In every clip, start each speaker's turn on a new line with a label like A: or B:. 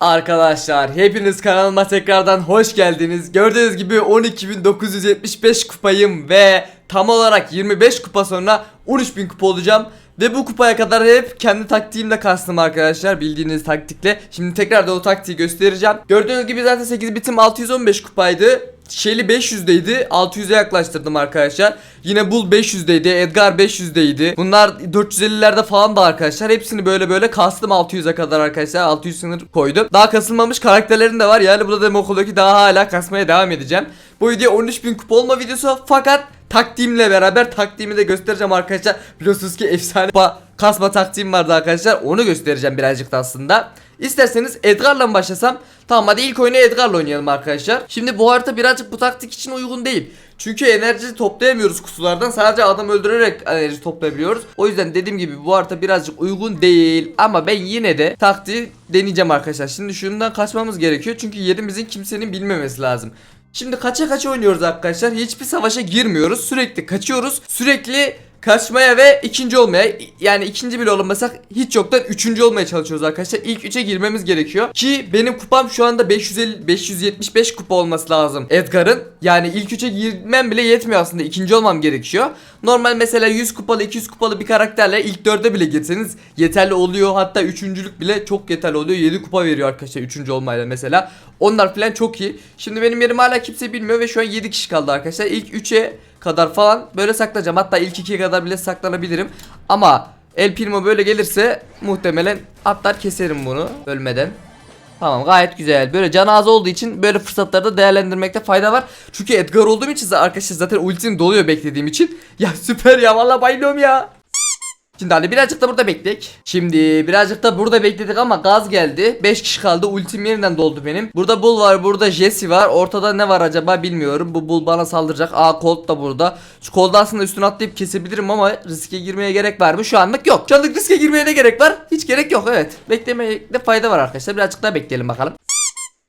A: Arkadaşlar hepiniz kanalıma tekrardan hoş geldiniz. Gördüğünüz gibi 12.975 kupayım ve tam olarak 25 kupa sonra 13.000 kupa olacağım. Ve bu kupaya kadar hep kendi taktiğimle kastım arkadaşlar bildiğiniz taktikle. Şimdi tekrar da o taktiği göstereceğim. Gördüğünüz gibi zaten 8 bitim 615 kupaydı. Shelly 500'deydi 600'e yaklaştırdım arkadaşlar. Yine Bull 500'deydi Edgar 500'deydi Bunlar 450'lerde falan da arkadaşlar. Hepsini böyle böyle kastım 600'e kadar arkadaşlar. 600 sınır koydum. Daha kasılmamış karakterlerim de var. Yani burada demek oluyor ki daha hala kasmaya devam edeceğim. Bu video 13.000 kupa olma videosu. Fakat taktiğimle beraber taktiğimi de göstereceğim arkadaşlar. Biliyorsunuz ki efsane kupa kasma taktiğim vardı arkadaşlar Onu göstereceğim birazcık da aslında İsterseniz Edgar'la mı başlasam? Tamam hadi ilk oyunu Edgar'la oynayalım arkadaşlar. Şimdi bu harita birazcık bu taktik için uygun değil. Çünkü enerji toplayamıyoruz kutulardan. Sadece adam öldürerek enerji toplayabiliyoruz. O yüzden dediğim gibi bu harita birazcık uygun değil. Ama ben yine de taktiği deneyeceğim arkadaşlar. Şimdi şundan kaçmamız gerekiyor. Çünkü yerimizin kimsenin bilmemesi lazım. Şimdi kaça kaça oynuyoruz arkadaşlar. Hiçbir savaşa girmiyoruz. Sürekli kaçıyoruz. Sürekli kaçmaya ve ikinci olmaya yani ikinci bile olamasak hiç yoktan üçüncü olmaya çalışıyoruz arkadaşlar. İlk üçe girmemiz gerekiyor. Ki benim kupam şu anda 550 575 kupa olması lazım Edgar'ın. Yani ilk üçe girmem bile yetmiyor aslında. ikinci olmam gerekiyor. Normal mesela 100 kupalı 200 kupalı bir karakterle ilk dörde bile girseniz yeterli oluyor. Hatta üçüncülük bile çok yeterli oluyor. 7 kupa veriyor arkadaşlar üçüncü olmayla mesela. Onlar falan çok iyi. Şimdi benim yerim hala kimse bilmiyor ve şu an 7 kişi kaldı arkadaşlar. İlk 3'e kadar falan böyle saklayacağım. Hatta ilk 2'ye kadar bile saklanabilirim. Ama El Primo böyle gelirse muhtemelen atlar keserim bunu ölmeden. Tamam gayet güzel. Böyle can az olduğu için böyle fırsatlarda değerlendirmekte fayda var. Çünkü Edgar olduğum için arkadaşlar zaten ultim doluyor beklediğim için. Ya süper ya vallahi bayılıyorum ya. Şimdi hadi birazcık da burada beklek. Şimdi birazcık da burada bekledik ama gaz geldi. 5 kişi kaldı. Ultim yeniden doldu benim. Burada Bull var, burada Jesse var. Ortada ne var acaba bilmiyorum. Bu Bull bana saldıracak. Aa Colt da burada. Şu Colt'u aslında üstüne atlayıp kesebilirim ama riske girmeye gerek var mı? Şu anlık yok. Şu anlık riske girmeye ne gerek var? Hiç gerek yok evet. Beklemekte fayda var arkadaşlar. Birazcık daha bekleyelim bakalım.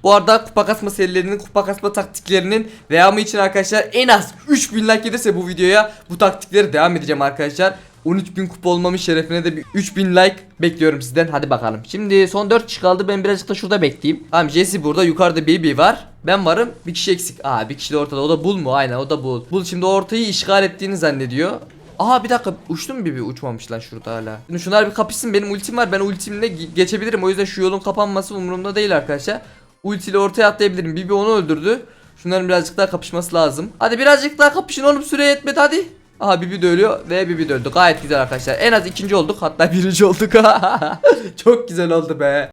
A: Bu arada kupa kasma serilerinin, kupa kasma taktiklerinin devamı için arkadaşlar en az 3000 like gelirse bu videoya bu taktikleri devam edeceğim arkadaşlar. 13.000 kupa olmamın şerefine de bir 3000 like bekliyorum sizden. Hadi bakalım. Şimdi son 4 kişi kaldı. Ben birazcık da şurada bekleyeyim. Tamam Jesse burada. Yukarıda Baby var. Ben varım. Bir kişi eksik. Aa bir kişi de ortada. O da Bull mu? Aynen o da Bull. Bull şimdi ortayı işgal ettiğini zannediyor. Aha bir dakika uçtu mu Bibi? Uçmamış lan şurada hala. Şimdi şunlar bir kapışsın. Benim ultim var. Ben ultimle ge- geçebilirim. O yüzden şu yolun kapanması umurumda değil arkadaşlar. Ultiyle ortaya atlayabilirim. Bibi onu öldürdü. Şunların birazcık daha kapışması lazım. Hadi birazcık daha kapışın oğlum süre yetmedi hadi. Aha Bibi de ölüyor ve Bibi de öldü. Gayet güzel arkadaşlar. En az ikinci olduk. Hatta birinci olduk. çok güzel oldu be.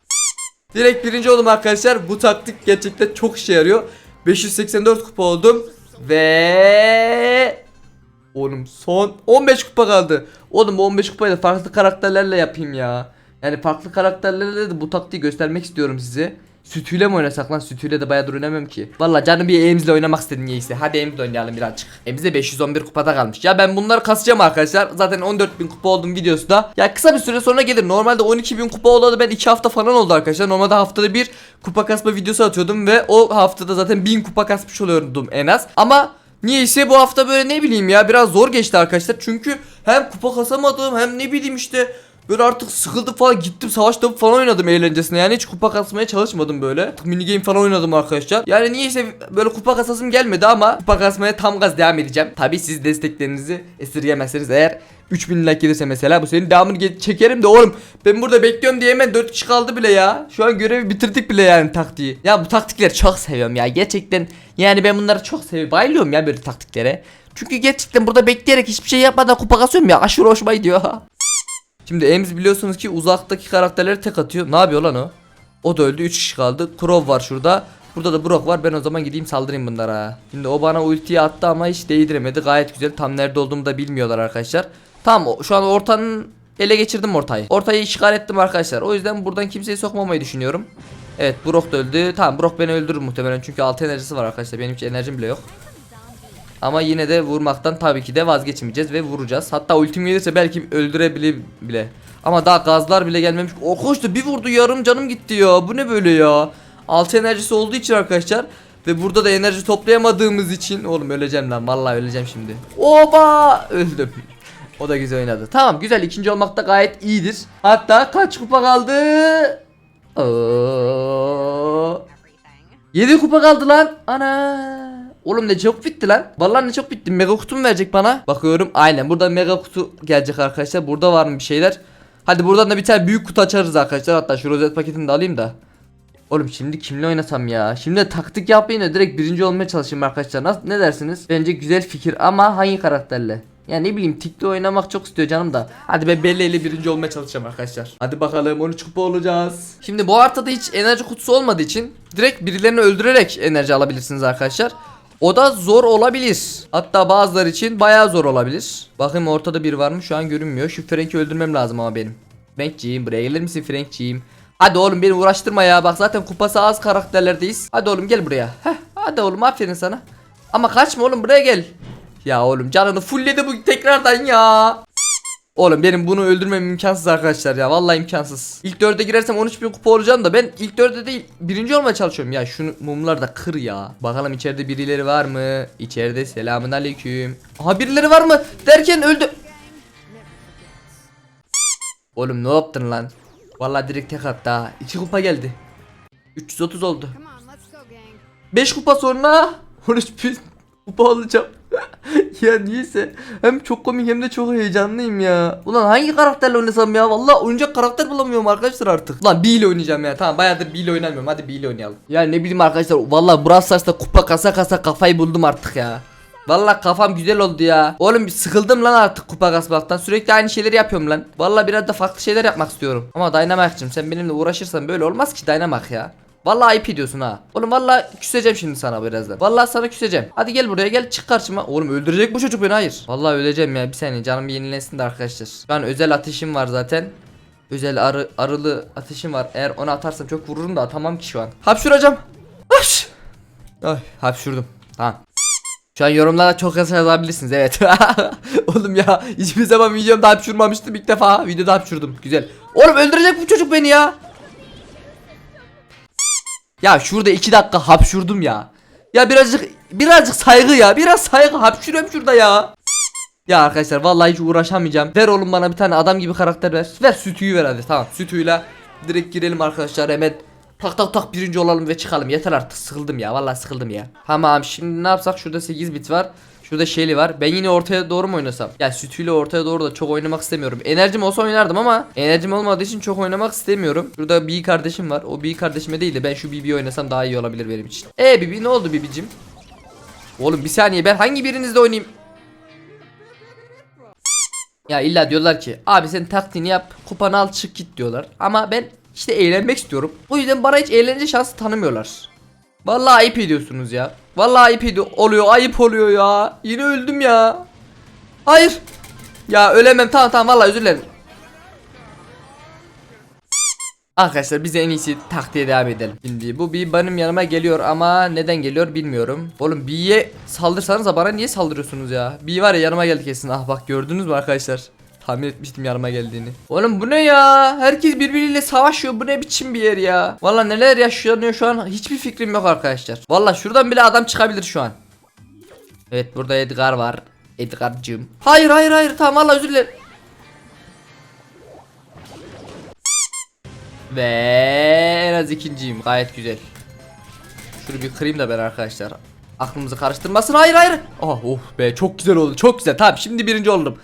A: Direkt birinci oldum arkadaşlar. Bu taktik gerçekten çok işe yarıyor. 584 kupa oldum. Ve... Oğlum son 15 kupa kaldı. Oğlum bu 15 kupayı da farklı karakterlerle yapayım ya. Yani farklı karakterlerle de bu taktiği göstermek istiyorum size. Sütüyle mi oynasak lan? Sütüyle de bayağıdır oynamıyorum ki. Valla canım bir Ems'le oynamak istedin niyeyse. Hadi Ems'le oynayalım birazcık. Ems'de 511 kupada kalmış. Ya ben bunları kasacağım arkadaşlar. Zaten 14.000 kupa oldum videosu da. Ya kısa bir süre sonra gelir. Normalde 12.000 kupa olalı ben 2 hafta falan oldu arkadaşlar. Normalde haftada bir kupa kasma videosu atıyordum ve o haftada zaten 1000 kupa kasmış oluyordum en az. Ama Niyeyse bu hafta böyle ne bileyim ya biraz zor geçti arkadaşlar. Çünkü hem kupa kasamadım hem ne bileyim işte Böyle artık sıkıldım falan gittim savaş topu falan oynadım eğlencesine. Yani hiç kupa kasmaya çalışmadım böyle. Mini game falan oynadım arkadaşlar. Yani niyeyse böyle kupa kasasım gelmedi ama kupa kasmaya tam gaz devam edeceğim. Tabi siz desteklerinizi esirgemezseniz eğer 3000 like gelirse mesela bu senin devamını çekerim de oğlum. Ben burada bekliyorum diye hemen 4 kişi kaldı bile ya. Şu an görevi bitirdik bile yani taktiği. Ya bu taktikleri çok seviyorum ya. Gerçekten Yani ben bunları çok seviyorum. Bayılıyorum ya böyle taktiklere. Çünkü gerçekten burada bekleyerek hiçbir şey yapmadan kupa kasıyorum ya. Aşırı hoşuma gidiyor Şimdi Ems biliyorsunuz ki uzaktaki karakterleri tek atıyor. Ne yapıyor lan o? O da öldü. 3 kişi kaldı. Crow var şurada. Burada da Brock var. Ben o zaman gideyim saldırayım bunlara. Şimdi o bana ultiyi attı ama hiç değdiremedi. Gayet güzel. Tam nerede olduğumu da bilmiyorlar arkadaşlar. Tamam o- şu an ortanın ele geçirdim ortayı. Ortayı işgal ettim arkadaşlar. O yüzden buradan kimseyi sokmamayı düşünüyorum. Evet Brock da öldü. Tamam Brock beni öldürür muhtemelen. Çünkü 6 enerjisi var arkadaşlar. Benim hiç enerjim bile yok. Ama yine de vurmaktan tabii ki de vazgeçmeyeceğiz ve vuracağız. Hatta ultim gelirse belki öldürebilir bile. Ama daha gazlar bile gelmemiş. O koştu bir vurdu yarım canım gitti ya. Bu ne böyle ya? Altı enerjisi olduğu için arkadaşlar. Ve burada da enerji toplayamadığımız için. Oğlum öleceğim lan vallahi öleceğim şimdi. Oba öldüm. O da güzel oynadı. Tamam güzel ikinci olmak da gayet iyidir. Hatta kaç kupa kaldı? Oo. 7 kupa kaldı lan. Ana. Oğlum ne çok bitti lan. Vallahi ne çok bitti. Mega kutu mu verecek bana? Bakıyorum. Aynen. Burada mega kutu gelecek arkadaşlar. Burada var mı bir şeyler? Hadi buradan da bir tane büyük kutu açarız arkadaşlar. Hatta şu rozet paketini de alayım da. Oğlum şimdi kimle oynasam ya? Şimdi taktik yapmayın da direkt birinci olmaya çalışayım arkadaşlar. Nasıl ne dersiniz? Bence güzel fikir ama hangi karakterle? Ya ne bileyim tikte oynamak çok istiyor canım da. Hadi ben Bella ile birinci olmaya çalışacağım arkadaşlar. Hadi bakalım 13 kupa olacağız. Şimdi bu haritada hiç enerji kutusu olmadığı için direkt birilerini öldürerek enerji alabilirsiniz arkadaşlar. O da zor olabilir. Hatta bazıları için bayağı zor olabilir. Bakayım ortada biri var mı? Şu an görünmüyor. Şu Frank'i öldürmem lazım ama benim. Frank'ciğim buraya gelir misin Frank'ciğim? Hadi oğlum beni uğraştırma ya. Bak zaten kupası az karakterlerdeyiz. Hadi oğlum gel buraya. Heh, hadi oğlum aferin sana. Ama kaçma oğlum buraya gel. Ya oğlum canını fullledi bu tekrardan ya. Oğlum benim bunu öldürmem imkansız arkadaşlar ya vallahi imkansız. İlk dörde girersem 13 bin kupa olacağım da ben ilk dörde değil birinci olmaya çalışıyorum. Ya şunu mumlar da kır ya. Bakalım içeride birileri var mı? İçeride selamun aleyküm. Aha birileri var mı? Derken öldü. Oğlum ne yaptın lan? Vallahi direkt tek attı ha. 2 kupa geldi. 330 oldu.
B: Come on, let's go, gang.
A: 5 kupa sonra 13 bin kupa alacağım. ya niyeyse hem çok komik hem de çok heyecanlıyım ya. Ulan hangi karakterle oynasam ya? Vallahi oynayacak karakter bulamıyorum arkadaşlar artık. Ulan B ile oynayacağım ya. Tamam bayağıdır B ile oynamıyorum. Hadi B ile oynayalım. Ya ne bileyim arkadaşlar. Vallahi Brawl Stars'ta kupa kasa kasa kafayı buldum artık ya. Vallahi kafam güzel oldu ya. Oğlum sıkıldım lan artık kupa kasmaktan. Sürekli aynı şeyleri yapıyorum lan. Vallahi biraz da farklı şeyler yapmak istiyorum. Ama Dynamite'cim sen benimle uğraşırsan böyle olmaz ki Dynamite ya. Vallahi ayıp ediyorsun ha. Oğlum vallahi küseceğim şimdi sana birazdan. Vallahi sana küseceğim. Hadi gel buraya gel çık karşıma. Oğlum öldürecek bu çocuk beni hayır. Vallahi öleceğim ya bir saniye canım bir yenilensin de arkadaşlar. Şu an özel ateşim var zaten. Özel arı, arılı ateşim var. Eğer onu atarsam çok vururum da atamam ki şu an. Hapşuracağım. Haş. Ay hapşurdum. Tamam. Şu an yorumlara çok yazabilirsiniz evet. Oğlum ya hiçbir zaman videomda hapşurmamıştım ilk defa. Videoda hapşurdum. Güzel. Oğlum öldürecek bu çocuk beni ya. Ya şurada iki dakika hapşurdum ya. Ya birazcık birazcık saygı ya. Biraz saygı hapşuruyorum şurada ya. Ya arkadaşlar vallahi hiç uğraşamayacağım. Ver oğlum bana bir tane adam gibi karakter ver. Ver sütüyü ver hadi tamam. Sütüyle direkt girelim arkadaşlar hemen. Tak tak tak birinci olalım ve çıkalım. Yeter artık sıkıldım ya. Vallahi sıkıldım ya. Tamam şimdi ne yapsak? Şurada 8 bit var. Şurada Shelly var. Ben yine ortaya doğru mu oynasam? Ya sütüyle ortaya doğru da çok oynamak istemiyorum. Enerjim olsa oynardım ama enerjim olmadığı için çok oynamak istemiyorum. Şurada B kardeşim var. O B kardeşime değil de ben şu BB oynasam daha iyi olabilir benim için. E BB ne oldu BB'cim? Oğlum bir saniye ben hangi birinizde oynayayım? Ya illa diyorlar ki abi sen taktiğini yap kupanı al çık git diyorlar. Ama ben işte eğlenmek istiyorum. O yüzden bana hiç eğlence şansı tanımıyorlar. Vallahi ayıp ediyorsunuz ya. Vallahi ayıp ediyor oluyor ayıp oluyor ya. Yine öldüm ya. Hayır. Ya ölemem tamam tamam vallahi özür dilerim. Arkadaşlar biz en iyisi taktiğe devam edelim. Şimdi bu bir benim yanıma geliyor ama neden geliyor bilmiyorum. Oğlum B'ye saldırsanız bana niye saldırıyorsunuz ya? B var ya yanıma geldi kesin. Ah bak gördünüz mü arkadaşlar? Tahmin etmiştim yanıma geldiğini. Oğlum bu ne ya? Herkes birbiriyle savaşıyor. Bu ne biçim bir yer ya? Valla neler yaşanıyor şu an hiçbir fikrim yok arkadaşlar. Valla şuradan bile adam çıkabilir şu an. Evet burada Edgar var. Edgar'cığım. Hayır hayır hayır tamam valla özür dilerim. Ve en az ikinciyim gayet güzel. Şunu bir kırayım da ben arkadaşlar. Aklımızı karıştırmasın. Hayır hayır. Oh, oh be çok güzel oldu. Çok güzel. Tamam şimdi birinci oldum.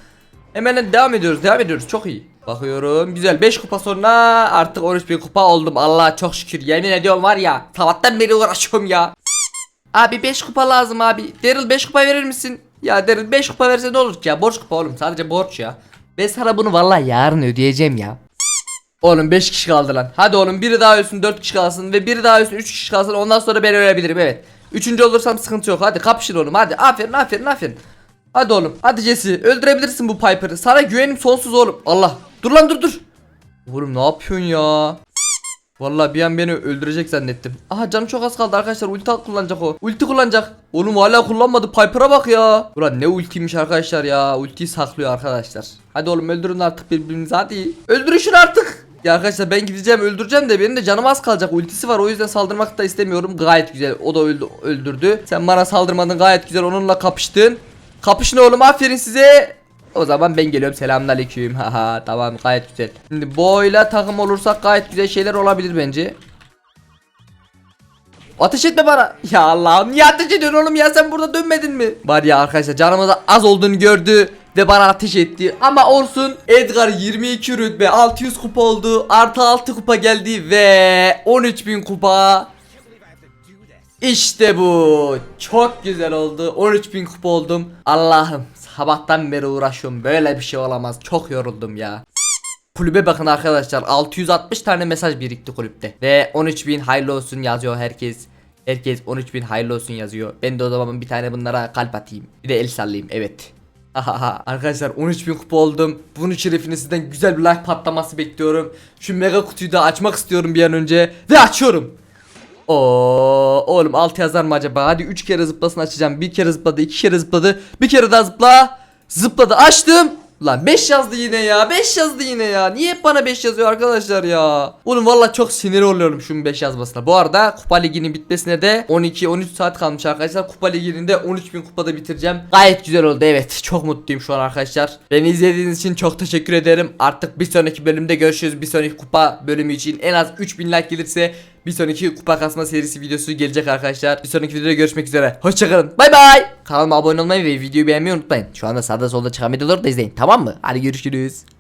A: Hemen devam ediyoruz. Devam ediyoruz. Çok iyi. Bakıyorum. Güzel. 5 kupa sonra artık 13 bir kupa oldum. Allah çok şükür. Yemin ediyorum var ya. Sabahtan beri uğraşıyorum ya. Abi 5 kupa lazım abi. Daryl 5 kupa verir misin? Ya Daryl 5 kupa verse ne olur ki ya? Borç kupa oğlum. Sadece borç ya. Ben sana bunu vallahi yarın ödeyeceğim ya. Oğlum 5 kişi kaldı lan. Hadi oğlum biri daha ölsün 4 kişi kalsın ve biri daha ölsün 3 kişi kalsın. Ondan sonra ben ölebilirim evet. Üçüncü olursam sıkıntı yok. Hadi kapışın oğlum. Hadi aferin aferin aferin. Hadi oğlum. Hadi Jesse. Öldürebilirsin bu Piper'ı. Sana güvenim sonsuz oğlum. Allah. Dur lan dur dur. Oğlum ne yapıyorsun ya? Vallahi bir an beni öldürecek zannettim. Aha canım çok az kaldı arkadaşlar. Ulti kullanacak o. Ulti kullanacak. Oğlum hala kullanmadı. Piper'a bak ya. Ulan ne ultiymiş arkadaşlar ya. Ultiyi saklıyor arkadaşlar. Hadi oğlum öldürün artık birbirinizi hadi. Öldürün şunu artık. Ya arkadaşlar ben gideceğim öldüreceğim de benim de canım az kalacak ultisi var o yüzden saldırmak da istemiyorum gayet güzel o da öldü, öldürdü sen bana saldırmadın gayet güzel onunla kapıştın kapışın oğlum aferin size O zaman ben geliyorum selamünaleyküm. Haha tamam gayet güzel. Şimdi boyla takım olursak gayet güzel şeyler olabilir bence. Ateş etme bana. Ya Allah'ım niye ateş ediyorsun oğlum ya sen burada dönmedin mi? Var ya arkadaşlar canımızda az olduğunu gördü ve bana ateş etti. Ama olsun Edgar 22 rütbe 600 kupa oldu. Artı 6 kupa geldi ve 13.000 kupa. İşte bu. Çok güzel oldu. 13.000 kupa oldum. Allah'ım sabahtan beri uğraşıyorum. Böyle bir şey olamaz. Çok yoruldum ya. Kulübe bakın arkadaşlar 660 tane mesaj birikti kulüpte ve 13.000 hayırlı olsun yazıyor herkes Herkes 13.000 hayırlı olsun yazıyor Ben de o zaman bir tane bunlara kalp atayım Bir de el sallayayım evet Arkadaşlar 13.000 kupa oldum Bunun şerefine sizden güzel bir like patlaması bekliyorum Şu mega kutuyu da açmak istiyorum bir an önce Ve açıyorum Oo, oğlum 6 yazar mı acaba? Hadi 3 kere zıplasın açacağım. Bir kere zıpladı, iki kere zıpladı. Bir kere daha zıpla. Zıpladı, açtım. Lan 5 yazdı yine ya. 5 yazdı yine ya. Niye hep bana 5 yazıyor arkadaşlar ya? Oğlum valla çok sinir oluyorum şunun 5 yazmasına. Bu arada Kupa Ligi'nin bitmesine de 12-13 saat kalmış arkadaşlar. Kupa Ligi'nin de 13.000 kupada bitireceğim. Gayet güzel oldu evet. Çok mutluyum şu an arkadaşlar. Beni izlediğiniz için çok teşekkür ederim. Artık bir sonraki bölümde görüşürüz. Bir sonraki kupa bölümü için en az 3000 like gelirse bir sonraki kupa kasma serisi videosu gelecek arkadaşlar. Bir sonraki videoda görüşmek üzere. Hoşçakalın. Bay bay. Kanalıma abone olmayı ve videoyu beğenmeyi unutmayın. Şu anda sağda solda çıkan videoları da izleyin. Tamam mı? Hadi görüşürüz.